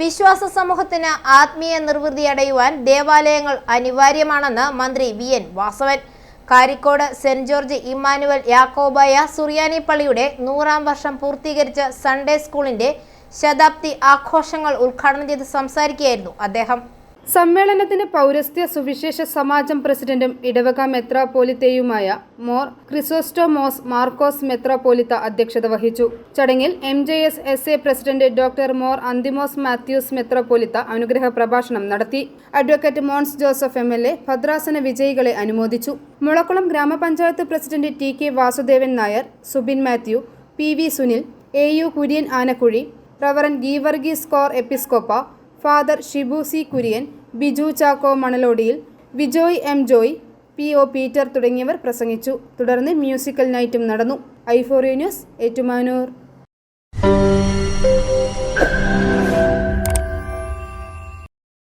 വിശ്വാസ സമൂഹത്തിന് ആത്മീയ നിർവൃതി അടയുവാൻ ദേവാലയങ്ങൾ അനിവാര്യമാണെന്ന് മന്ത്രി V N Vasavan. Karikode saint George Emmanuel Yakobaya Suriyani പള്ളിയുടെ നൂറാം വർഷം പൂർത്തീകരിച്ച സൺഡേ സ്കൂളിന്റെ ശതാബ്ദി ആഘോഷങ്ങൾ ഉദ്ഘാടനം ചെയ്ത് സംസാരിക്കുകയായിരുന്നു അദ്ദേഹം. സമ്മേളനത്തിന് പൗരസ്ത്യ സുവിശേഷ സമാജം പ്രസിഡന്റും ഇടവക മെത്രാപോലിത്തയുമായ മോർ ക്രിസോസ്റ്റോമോസ് മാർക്കോസ് മെത്രാപോലിത്ത അധ്യക്ഷത വഹിച്ചു. ചടങ്ങിൽ M J S S A president doctor Mor Anthimos Mathews മെത്രാപോലിത്ത അനുഗ്രഹ പ്രഭാഷണം നടത്തി. Advocate Mons Joseph M L A ഭദ്രാസന വിജയികളെ അനുമോദിച്ചു. മുളക്കുളം ഗ്രാമപഞ്ചായത്ത് president T K Vasudevan Nair Subin Mathew P V Sunil A U Kurian Anakkuzhi reverend Geevarghese core Episcopa father Shibu C Kurian Biju Chacko മണലോടിയിൽ Vijoy M Joy P O Peter തുടങ്ങിയവർ പ്രസംഗിച്ചു. തുടർന്ന് musical നൈറ്റും നടന്നു. ഐഫോറിയ ന്യൂസ് ഏറ്റുമാനൂർ.